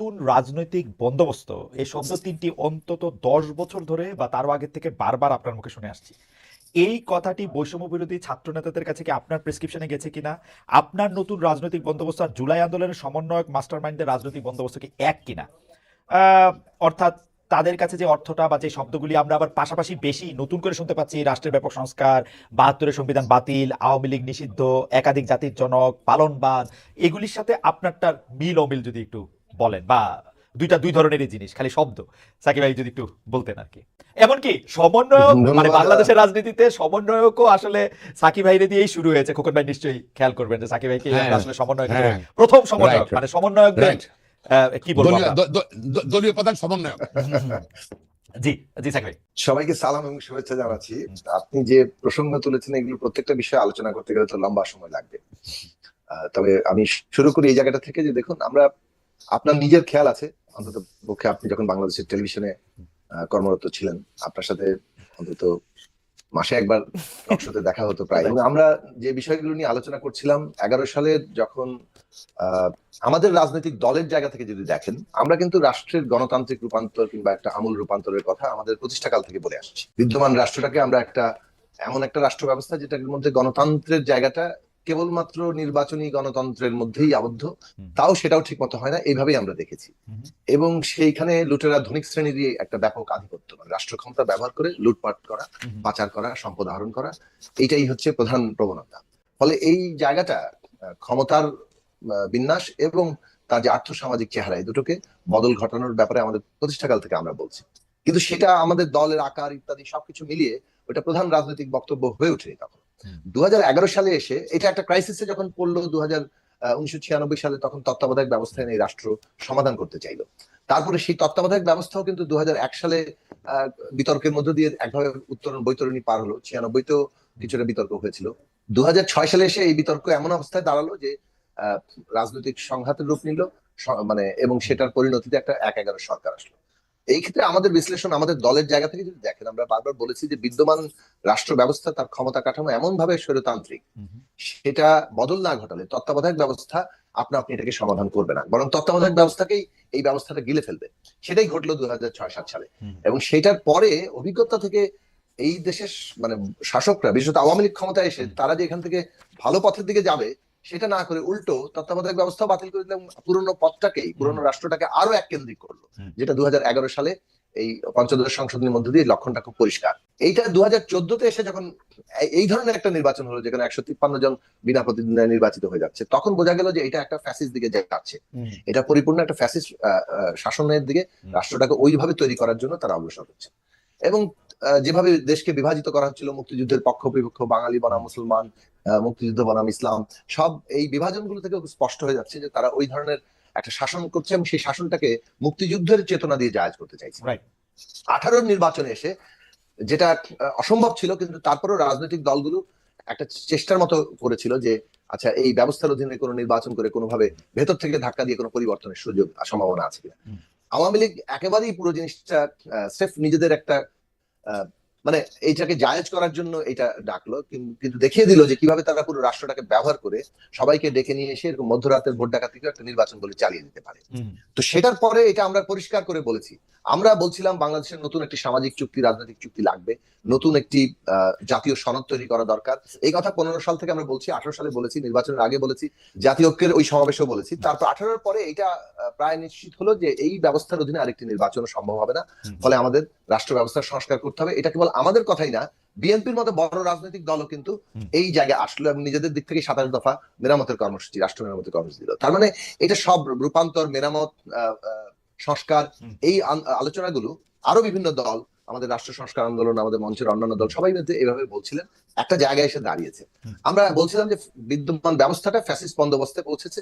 নতুন রাজনৈতিক বন্দোবস্ত। এই শব্দ তিনটি অন্তত দশ বছর ধরে বা তারও আগের থেকে বারবার আপনার মুখে শুনে আসছি। এই কথাটি বৈষম্য বিরোধী ছাত্র নেতাদের কাছে কি আপনার প্রেসক্রিপশনে গেছে কিনা? আপনার নতুন রাজনৈতিক বন্দোবস্ত আর জুলাই আন্দোলনের সমন্বয়ক মাস্টার মাইন্ডের রাজনৈতিক বন্দোবস্ত কি এক কিনা? অর্থাৎ তাদের কাছে যে অর্থটা বা যে শব্দগুলি আমরা আবার পাশাপাশি বেশি নতুন করে শুনতে পাচ্ছি, রাষ্ট্রের ব্যাপক সংস্কার, বাহাত্তরের সংবিধান বাতিল, আওয়ামী লীগ নিষিদ্ধ, একাধিক জাতির জনক, পালনবাদ, এগুলির সাথে আপনারটার মিল অমিল যদি একটু বলেন বা দুইটা দুই ধরনেরই জিনিস খালি শব্দ। সাকিব ভাই যদি একটু বলতেন আর কি। এমনকি সমন্বয়ক মানে বাংলাদেশের রাজনীতিতে সমন্বয়কও আসলে সাকিব ভাইরে দিয়েই শুরু হয়েছে। খোকন ভাই নিশ্চয়ই খেয়াল করবেন যে সাকিব ভাইকে হ্যাঁ, আসলে সমন্বয়ক হ্যাঁ। প্রথম সমন্বয়ক। মানে সমন্বয়কদের কি বলব দলীয় প্রধান সমন্বয়ক। জি জি সাকিব ভাই। সবাইকে সালাম এবং শুভেচ্ছা জানাচ্ছি। আপনি যে প্রসঙ্গ তুলেছেন এগুলো প্রত্যেকটা বিষয়ে আলোচনা করতে গেলে তো লম্বা সময় লাগবে। আহ, তবে আমি শুরু করি এই জায়গাটা থেকে যে দেখুন আমরা আপনার নিজের খেয়াল আছে? অন্তত পক্ষে আপনি যখন বাংলাদেশের টেলিভিশনে কর্মরত ছিলেন, আপনার সাথে অন্তত মাসে একবার টকশোতে দেখা হতো প্রায়। এবং আমরা যে বিষয়গুলো নিয়ে আলোচনা করছিলাম, এগারো সালে যখন আমাদের রাজনৈতিক দলের জায়গা থেকে যদি দেখেন, আমরা কিন্তু রাষ্ট্রের গণতান্ত্রিক রূপান্তর কিংবা একটা আমূল রূপান্তরের কথা আমাদের প্রতিষ্ঠাকাল থেকে বলে আসছি। বিদ্যমান রাষ্ট্রটাকে আমরা একটা, এমন একটা রাষ্ট্র ব্যবস্থা যেটার মধ্যে গণতন্ত্রের জায়গাটা কেবলমাত্র নির্বাচনী গণতন্ত্রের মধ্যেই আবদ্ধ তাও সেটাও ঠিক মতো হয় না এইভাবেই আমরা দেখেছি। এবং সেইখানে লুটেরা ধনিক শ্রেণীরই একটা ব্যাপক আধিপত্য মানে রাষ্ট্র ক্ষমতা ব্যবহার করে লুটপাট করা পাচার করা সম্পদ আহরণ করা এইটাই হচ্ছে প্রধান প্রবণতা। ফলে এই জায়গাটা ক্ষমতার বিন্যাস এবং তার যে আর্থসামাজিক চেহারা এই দুটোকে বদল ঘটানোর ব্যাপারে আমাদের প্রতিষ্ঠাকাল থেকে আমরা বলছি। কিন্তু সেটা আমাদের দলের আকার ইত্যাদি সবকিছু মিলিয়ে ওটা প্রধান রাজনৈতিক বক্তব্য হয়ে ওঠেনি তখন। দু হাজার এগারো সালে এসে এটা একটা ক্রাইসিসে যখন পড়ল দু হাজার সালে তখন তত্ত্বাবধায়ক ব্যবস্থা এই রাষ্ট্র সমাধান করতে চাইলো। তারপরে সেই তত্ত্বাবধায়ক ব্যবস্থাও কিন্তু দু সালে বিতর্কের মধ্য দিয়ে একভাবে উত্তরণ, বৈতরণী পার হলো। ছিয়ানব্বইতেও কিছুটা বিতর্ক হয়েছিল। দু হাজার ছয় সালে এসে এই বিতর্ক এমন অবস্থায় দাঁড়াল যে রাজনৈতিক সংঘাতের রূপ নিল মানে এবং সেটার পরিণতিতে একটা এক এগারো সরকার আসলো। এই ক্ষেত্রে আমাদের বিশ্লেষণ আমাদের দলের জায়গা থেকে যদি দেখেন আমরা বারবার বলেছি যে বিদ্যমান রাষ্ট্র ব্যবস্থা তার ক্ষমতা কাঠামো এমন ভাবে স্বৈরতান্ত্রিক সেটা বদল না ঘটালে তত্ত্বাবধায়ক ব্যবস্থা আপনা আপনি এটাকে সমাধান করবে না। বরং তত্ত্বাবধায়ক ব্যবস্থাকেই এই ব্যবস্থাটা গিলে ফেলবে। সেটাই ঘটলো দু হাজার ছয় সাত সালে। এবং সেটার পরে অভিজ্ঞতা থেকে এই দেশের মানে শাসকরা বিশেষত আওয়ামী লীগ ক্ষমতায় এসে তারা যে এখান থেকে ভালো পথের দিকে যাবে সেটা না করে উল্টো তত্ত্বাবধায়ক ব্যবস্থা বাতিল করে দিলাম পুরনো পথটাকেই পুরনো রাষ্ট্রটাকে আরও এক কেন্দ্রিক করল যেটা দু সালে এই পঞ্চদশ সংশোধনীর মধ্যে দিয়ে লক্ষণটা খুব পরিষ্কার। এইটা দু হাজার চোদ্দতে এসে যখন এই- ধরনের একটা নির্বাচন হলো যেখানে একশো তিপ্পান্ন জন বিনা প্রতিদ্বন্দ্বিতায় নির্বাচিত হয়ে যাচ্ছে তখন বোঝা গেল যে এটা একটা ফ্যাসিস দিকে যাচ্ছে। এটা পরিপূর্ণ একটা ফ্যাসিস শাসনের দিকে রাষ্ট্রটাকে ওইভাবে তৈরি করার জন্য তারা অগ্রসর হচ্ছে। এবং যেভাবে দেশকে বিভাজিত করা হচ্ছিল মুক্তিযুদ্ধের পক্ষ বিপক্ষ বাঙালি বনাম মুসলমান মুক্তিযুদ্ধ বনাম ইসলাম সব এই বিভাজনগুলো থেকে স্পষ্ট হয়ে যাচ্ছে যে তারা ওই ধরনের একটা শাসন করছে এবং সেই শাসনটাকে মুক্তিযুদ্ধের চেতনা দিয়ে জায়জ করতে চাইছে। আঠারোর নির্বাচনে এসে যেটা অসম্ভব ছিল কিন্তু তারপরেও রাজনৈতিক দলগুলো একটা চেষ্টার মতো করেছিল যে আচ্ছা এই ব্যবস্থার অধীনে কোনো নির্বাচন করে কোনোভাবে ভেতর থেকে ধাক্কা দিয়ে কোনো পরিবর্তনের সুযোগ সম্ভাবনা আছে কিনা। আওয়ামী লীগ একেবারেই পুরো জিনিসটা সেফ নিজেদের একটা আহ, মানে এইটাকে জায়েজ করার জন্য এটা ডাকলো কিন্তু দেখিয়ে দিল যে কীভাবে তারা পুরো রাষ্ট্রটাকে ব্যবহার করে সবাইকে ডেকে নিয়ে এসে এরকম মধ্যরাতের ভোট ডাকাতিকে একটা নির্বাচন বলে চালিয়ে দিতে পারে। তো সেটার পরে এটা আমরা পরিষ্কার করে বলেছি। আমরা বলছিলাম বাংলাদেশের নতুন একটি সামাজিক চুক্তি রাজনৈতিক চুক্তি লাগবে নতুন একটি আহ, জাতীয় সনদ তৈরি করা দরকার। এই কথা পনেরো সাল থেকে আমরা বলছি আঠারো সালে বলেছি নির্বাচনের আগে বলেছি জাতীয় ঐক্যের ওই সমাবেশেও বলেছি। তারপর আঠারোর পরে এটা প্রায় নিশ্চিত হলো যে এই ব্যবস্থার অধীনে আরেকটি নির্বাচন সম্ভব হবে না। ফলে আমাদের রাষ্ট্র ব্যবস্থার সংস্কার করতে হবে। এটা কেবল আমাদের কথাই না বিএনপির মতো বড় রাজনৈতিক দলও কিন্তু এই জায়গায় আসলো এবং নিজেদের দিক থেকে সাতাশ দফা মেরামতের কর্মসূচি রাষ্ট্র মেরামতের কর্মসূচি দিল। তার মানে এটা সব রূপান্তর মেরামত সংস্কার এই আলোচনাগুলো আরও বিভিন্ন দল আমাদের রাষ্ট্র সংস্কার আন্দোলন আমাদের মঞ্চের অন্যান্য দল সবাই মিলে এভাবে বলছিলেন একটা জায়গায় এসে দাঁড়িয়েছে। আমরা বলছিলাম যে বিদ্যমান ব্যবস্থাটা ফ্যাসিস্ট বন্দোবস্তে পৌঁছেছে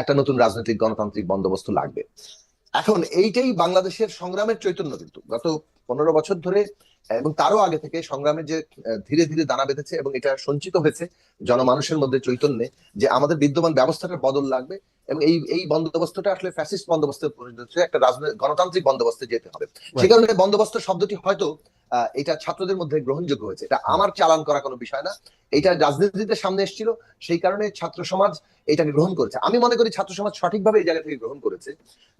একটা নতুন রাজনৈতিক গণতান্ত্রিক বন্দোবস্ত লাগবে। এখন এইটাই বাংলাদেশের সংগ্রামের চৈতন্য কিন্তু। গত পনেরো বছর ধরে এবং তারও আগে থেকে সংগ্রামের যে ধীরে ধীরে দানা বেঁধেছে এবং এটা সঞ্চিত হয়েছে জনমানুষের মধ্যে চৈতন্যে যে আমাদের বিদ্যমান ব্যবস্থাটার বদল লাগবে এবং এই এই বন্দোবস্তটা আসলে ফ্যাসিস্ট বন্দোবস্তে পরিণত হচ্ছে একটা রাজনৈতিক গণতান্ত্রিক বন্দোবস্তে যেতে হবে। সে কারণে বন্দোবস্ত শব্দটি হয়তো আহ, এটা ছাত্রদের মধ্যে গ্রহণযোগ্য হয়েছে। এটা আমার চালান করা কোনো বিষয় না। এটা রাজনীতিতে সামনে এসেছিল সেই কারণে ছাত্র সমাজ এটাকে গ্রহণ করেছে। আমি মনে করি ছাত্র সমাজ সঠিকভাবে এই জায়গা থেকে গ্রহণ করেছে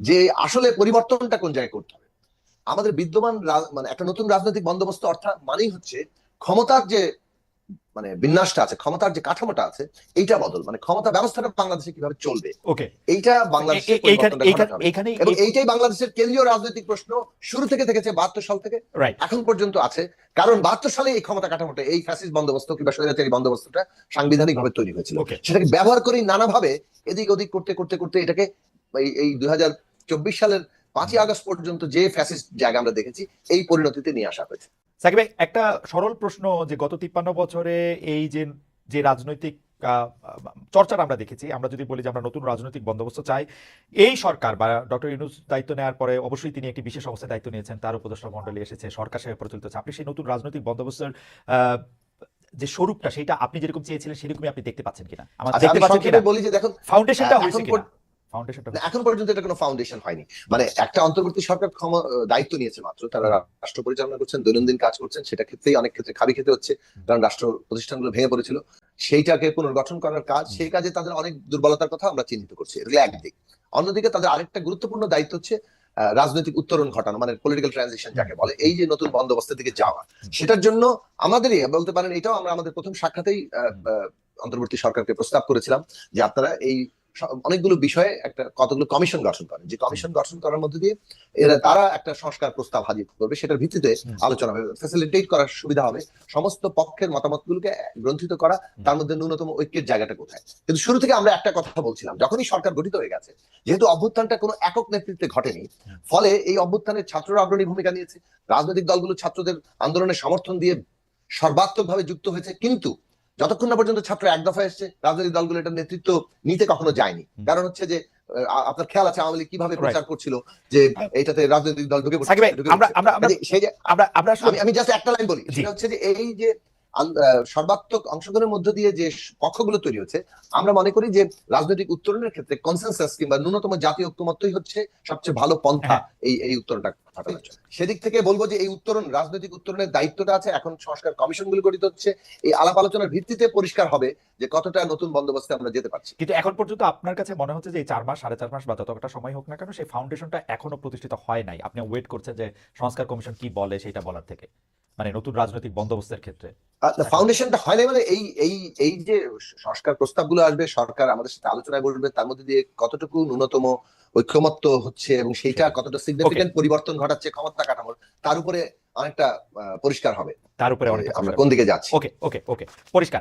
যে আসলে পরিবর্তনটা কোন জায়গায় করতে হবে। আমাদের বিদ্যমান মানে একটা নতুন রাজনৈতিক বন্দোবস্ত অর্থাৎ মানেই হচ্ছে ক্ষমতার যে মানে বিন্যাসটা আছে ক্ষমতার যে কাঠামোটা আছে এইটা বদল। মানে ক্ষমতা ব্যবস্থাটা বাংলাদেশে কীভাবে চলবে? ওকে। এইটা এবং এইটাই বাংলাদেশের কেন্দ্রীয় রাজনৈতিক প্রশ্ন শুরু থেকে থেকেছে বাহাত্তর সাল থেকে। এখন পর্যন্ত আছে। কারণ বাহাত্তর সালে এই ক্ষমতা কাঠামোটা এই ফ্যাসিস্ট বন্দোবস্ত কিংবা স্বৈরাচারী বন্দোবস্তটা সাংবিধানিক ভাবে তৈরি হয়েছিল। সেটাকে ব্যবহার করেই নানাভাবে এদিক ওদিক করতে করতে করতে এটাকে এই এই দুই হাজার চব্বিশ সালের পাঁচই আগস্ট পর্যন্ত যে ফ্যাসিস্ট জায়গা আমরা দেখেছি এই পরিণতিতে নিয়ে আসা হয়েছে। সাকিব একটা সরল প্রশ্ন যে গত তিপ্পান্ন বছরে এই যে যে রাজনৈতিক চর্চাটা আমরা দেখেছি আমরা যদি বলি যে আমরা নতুন রাজনৈতিক বন্দোবস্ত চাই এই সরকার বা ডক্টর ইউনুস দায়িত্ব নেওয়ার পরে অবশ্যই তিনি একটি বিশেষ অবস্থায় দায়িত্ব নিয়েছেন তার উপদেষ্টা মন্ডলী এসেছে সরকার সাহেব প্রচলিত হচ্ছে আপনি সেই নতুন রাজনৈতিক বন্দোবস্তের আহ, যে স্বরূপটা সেটা আপনি যেরকম চেয়েছিলেন সেরকমই আপনি দেখতে পাচ্ছেন কিনা? আমার আচ্ছা, দেখতে পাচ্ছেন কিনা? বলি যে দেখুন ফাউন্ডেশনটা হয়েছে কিনা? ফাউন্ডেশনটা এখন পর্যন্ত এটা কোনো ফাউন্ডেশন হয়নি। মানে একটা অন্তর্বর্তী সরকার ক্ষম- দায়িত্ব নিয়েছে মাত্র। তারা রাষ্ট্র পরিচালনা করছেন দৈনন্দিন কাজ করছেন সেটা ক্ষেত্রেই অনেক ক্ষেত্রে খাবি খেতে হচ্ছে কারণ রাষ্ট্র প্রতিষ্ঠানগুলো ভেঙে পড়েছিল। সেইটাকে পুনর্গঠন করার কাজ সেই কাজে তাদের অনেক দুর্বলতার কথা আমরা চিহ্নিত করছি। এগুলো একদিক। অন্যদিকে তাদের আরেকটা গুরুত্বপূর্ণ দায়িত্ব হচ্ছে রাজনৈতিক উত্তরণ ঘটানো মানে পলিটিক্যাল ট্রানজিশন যাকে বলে। এই যে নতুন বন্দোবস্তের দিকে যাওয়া সেটার জন্য আমাদেরই বলতে পারেন এটাও আমরা আমাদের প্রথম সাক্ষাতেই অন্তর্বর্তী সরকারকে প্রস্তাব করেছিলাম যে আপনারা এই অনেকগুলো বিষয়ে একটা কতগুলো কমিশন গঠন করেন যে কমিশন গঠন করার মধ্যে দিয়ে এরা তারা একটা সংস্কার প্রস্তাব হাজির করবে সেটার ভিত্তিতে আলোচনা হবে ফ্যাসিলিটেট করার সুবিধা হবে সমস্ত পক্ষের মতামতগুলোকে গ্রন্থিত করা তার মধ্যে ন্যূনতম ঐক্যের জায়গাটা কোথায়? কিন্তু শুরু থেকে আমরা একটা কথা বলছিলাম যখনই সরকার গঠিত হয়ে গেছে যেহেতু অভ্যুত্থানটা কোনো একক নেতৃত্বে ঘটেনি ফলে এই অভ্যুত্থানের ছাত্ররা অগ্রণী ভূমিকা নিয়েছে রাজনৈতিক দলগুলো ছাত্রদের আন্দোলনের সমর্থন দিয়ে সর্বাত্মকভাবে যুক্ত হয়েছে কিন্তু যতক্ষণ না পর্যন্ত ছাত্র এক দফা এসছে রাজনৈতিক দলগুলো এটা নেতৃত্ব নিতে কখনো যায়নি। কারণ হচ্ছে যে আহ, আপনার খেয়াল আছে আওয়ামী লীগ কীভাবে প্রচার করছিল যে এটাতে রাজনৈতিক দল ঢুকে আমরা আমরা আমরা আমি জাস্ট একটা লাইন বলি সেটা হচ্ছে যে এই যে সর্বাত্মক অংশগ্রহণের মধ্য দিয়ে যে পক্ষগুলো তৈরি হচ্ছে আমরা মনে করি যে রাজনৈতিক উত্তরণের ক্ষেত্রে কনসেনসাস কিংবা ন্যূনতম জাতীয় ঐক্যমত্যই হচ্ছে সবচেয়ে ভালো পন্থা হ্যাঁ। এই এই উত্তরণটা ঘটানোর জন্য। সেদিক থেকে বলব যে এই উত্তরণ রাজনৈতিক উত্তরণের দায়িত্বটা আছে এখন সংস্কার কমিশনগুলো গঠিত হচ্ছে। এই আলাপ আলোচনার ভিত্তিতে পরিষ্কার হবে যে কতটা নতুন বন্দোবস্তে আমরা যেতে পারছি। কিন্তু এখন পর্যন্ত আপনার কাছে মনে হচ্ছে যে এই চার মাস সাড়ে চার মাস বা যতটা সময় হোক না কেন সেই ফাউন্ডেশনটা এখনও প্রতিষ্ঠিত হয় নাই। আপনি ওয়েট করছেন যে সংস্কার কমিশন কি বলে সেটা বলার থেকে। মানে নতুন রাজনৈতিক বন্দোবস্তের ক্ষেত্রে। ফাউন্ডেশনটা হয় না মানে এই এই এই যে সংস্কার প্রস্তাবগুলো আসবে সরকার আমাদের সাথে আলোচনা করবে তার মধ্যে দিয়ে কতটুকু ন্যূনতম ঐক্যমত্য হচ্ছে এবং সেইটা কতটা সিগনিফিকেন্ট পরিবর্তন ঘটাচ্ছে ক্ষমতা কাঠামোর তার উপরে অনেকটা পরিষ্কার হবে। তার উপরে আমরা কোন দিকে যাচ্ছি? ওকে ওকে ওকে পরিষ্কার।